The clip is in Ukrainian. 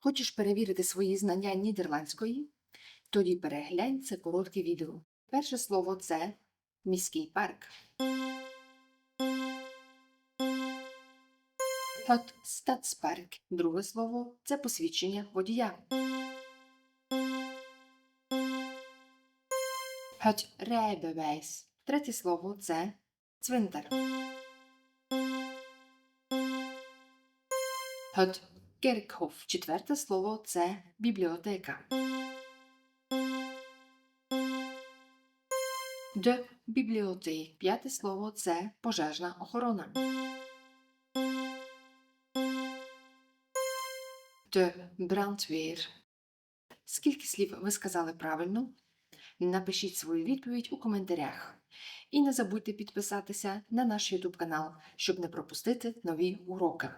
Хочеш перевірити свої знання нідерландської? Тоді переглянь це коротке відео. Перше слово це міський парк. Het Stadspark. Друге слово це посвідчення водія. Het rijbewijs. Третє слово це цвинтар. Het kerkhof. Четверте слово це бібліотека. De бібліотек. П'яте слово це пожежна охорона. De brandweer. Скільки слів ви сказали правильно? Напишіть свою відповідь у коментарях. І не забудьте підписатися на наш YouTube канал, щоб не пропустити нові уроки.